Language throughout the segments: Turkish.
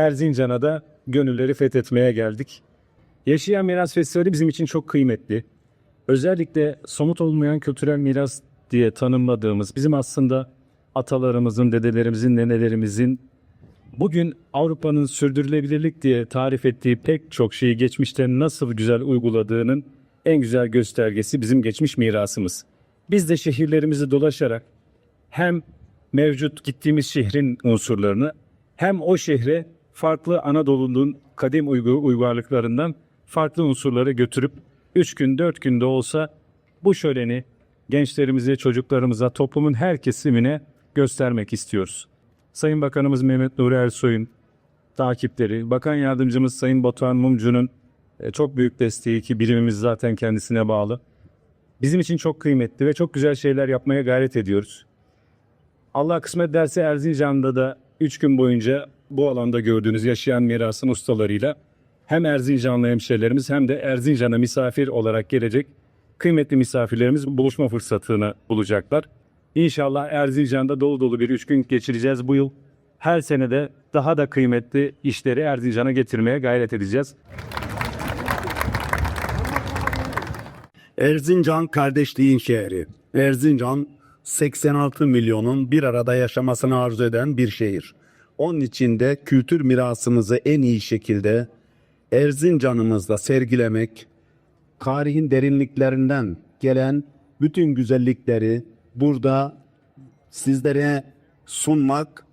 Erzincan'a da gönülleri fethetmeye geldik. Yaşayan Miras Festivali bizim için çok kıymetli. Özellikle somut olmayan kültürel miras diye tanımladığımız bizim aslında atalarımızın, dedelerimizin, nenelerimizin bugün Avrupa'nın sürdürülebilirlik diye tarif ettiği pek çok şeyi geçmişte nasıl güzel uyguladığının en güzel göstergesi bizim geçmiş mirasımız. Biz de şehirlerimizi dolaşarak hem mevcut gittiğimiz şehrin unsurlarını hem o şehre farklı Anadolu'nun kadim uygarlıklarından farklı unsurları götürüp 3 gün 4 günde olsa bu şöleni gençlerimize, çocuklarımıza, toplumun her kesimine göstermek istiyoruz. Sayın Bakanımız Mehmet Nuri Ersoy'un takipleri, Bakan Yardımcımız Sayın Batuhan Mumcu'nun e, çok büyük desteği ki birimimiz zaten kendisine bağlı. Bizim için çok kıymetli ve çok güzel şeyler yapmaya gayret ediyoruz. Allah kısmet derse Erzincan'da da 3 gün boyunca bu alanda gördüğünüz yaşayan mirasın ustalarıyla hem Erzincanlı hemşehrilerimiz hem de Erzincan'a misafir olarak gelecek kıymetli misafirlerimiz buluşma fırsatını bulacaklar. İnşallah Erzincan'da dolu dolu bir üç gün geçireceğiz bu yıl. Her sene de daha da kıymetli işleri Erzincan'a getirmeye gayret edeceğiz. Erzincan kardeşliğin şehri. Erzincan 86 milyonun bir arada yaşamasını arzu eden bir şehir. Onun için de kültür mirasımızı en iyi şekilde Erzincan'ımızda sergilemek, tarihin derinliklerinden gelen bütün güzellikleri burada sizlere sunmak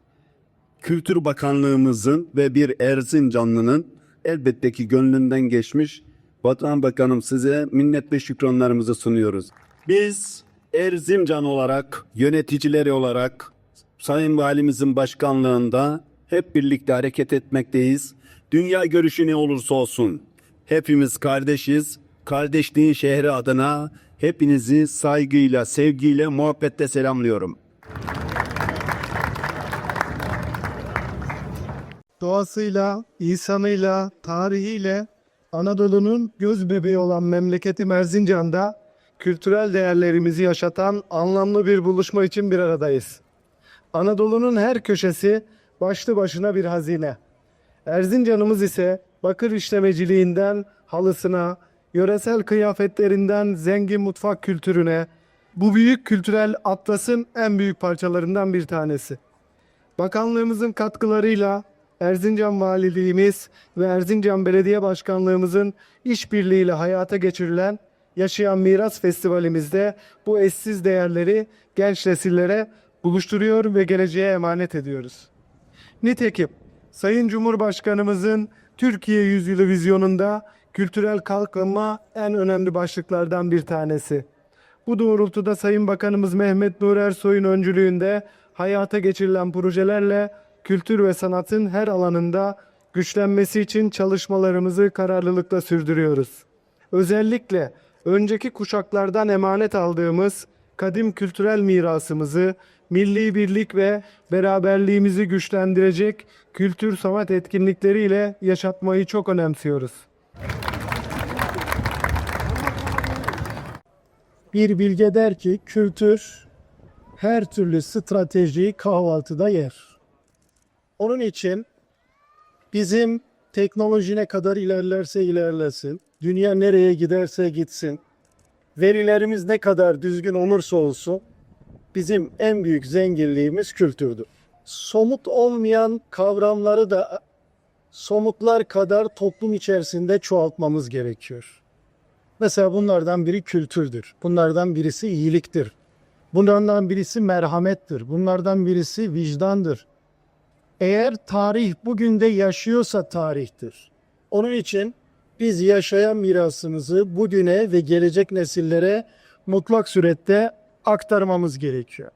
Kültür Bakanlığımızın ve bir Erzincanlı'nın elbette ki gönlünden geçmiş. Vatan Bakanım size minnet ve şükranlarımızı sunuyoruz. Biz Erzincan olarak, yöneticileri olarak Sayın Valimizin başkanlığında hep birlikte hareket etmekteyiz. Dünya görüşü ne olursa olsun hepimiz kardeşiz. Kardeşliğin şehri adına hepinizi saygıyla, sevgiyle, muhabbetle selamlıyorum. doğasıyla, insanıyla, tarihiyle Anadolu'nun göz bebeği olan memleketim Erzincan'da kültürel değerlerimizi yaşatan anlamlı bir buluşma için bir aradayız. Anadolu'nun her köşesi başlı başına bir hazine. Erzincan'ımız ise bakır işlemeciliğinden halısına, yöresel kıyafetlerinden zengin mutfak kültürüne, bu büyük kültürel atlasın en büyük parçalarından bir tanesi. Bakanlığımızın katkılarıyla Erzincan Valiliğimiz ve Erzincan Belediye Başkanlığımızın işbirliğiyle hayata geçirilen Yaşayan Miras Festivalimizde bu eşsiz değerleri genç nesillere buluşturuyor ve geleceğe emanet ediyoruz. Nitekim Sayın Cumhurbaşkanımızın Türkiye Yüzyılı vizyonunda kültürel kalkınma en önemli başlıklardan bir tanesi. Bu doğrultuda Sayın Bakanımız Mehmet Nur Ersoy'un öncülüğünde hayata geçirilen projelerle kültür ve sanatın her alanında güçlenmesi için çalışmalarımızı kararlılıkla sürdürüyoruz. Özellikle önceki kuşaklardan emanet aldığımız kadim kültürel mirasımızı milli birlik ve beraberliğimizi güçlendirecek kültür sanat etkinlikleriyle yaşatmayı çok önemsiyoruz. Bir bilge der ki kültür her türlü stratejiyi kahvaltıda yer. Onun için bizim teknoloji ne kadar ilerlerse ilerlesin, dünya nereye giderse gitsin, verilerimiz ne kadar düzgün olursa olsun bizim en büyük zenginliğimiz kültürdür. Somut olmayan kavramları da somutlar kadar toplum içerisinde çoğaltmamız gerekiyor. Mesela bunlardan biri kültürdür. Bunlardan birisi iyiliktir. Bunlardan birisi merhamettir. Bunlardan birisi vicdandır. Eğer tarih bugün de yaşıyorsa tarihtir. Onun için biz yaşayan mirasımızı bugüne ve gelecek nesillere mutlak surette aktarmamız gerekiyor.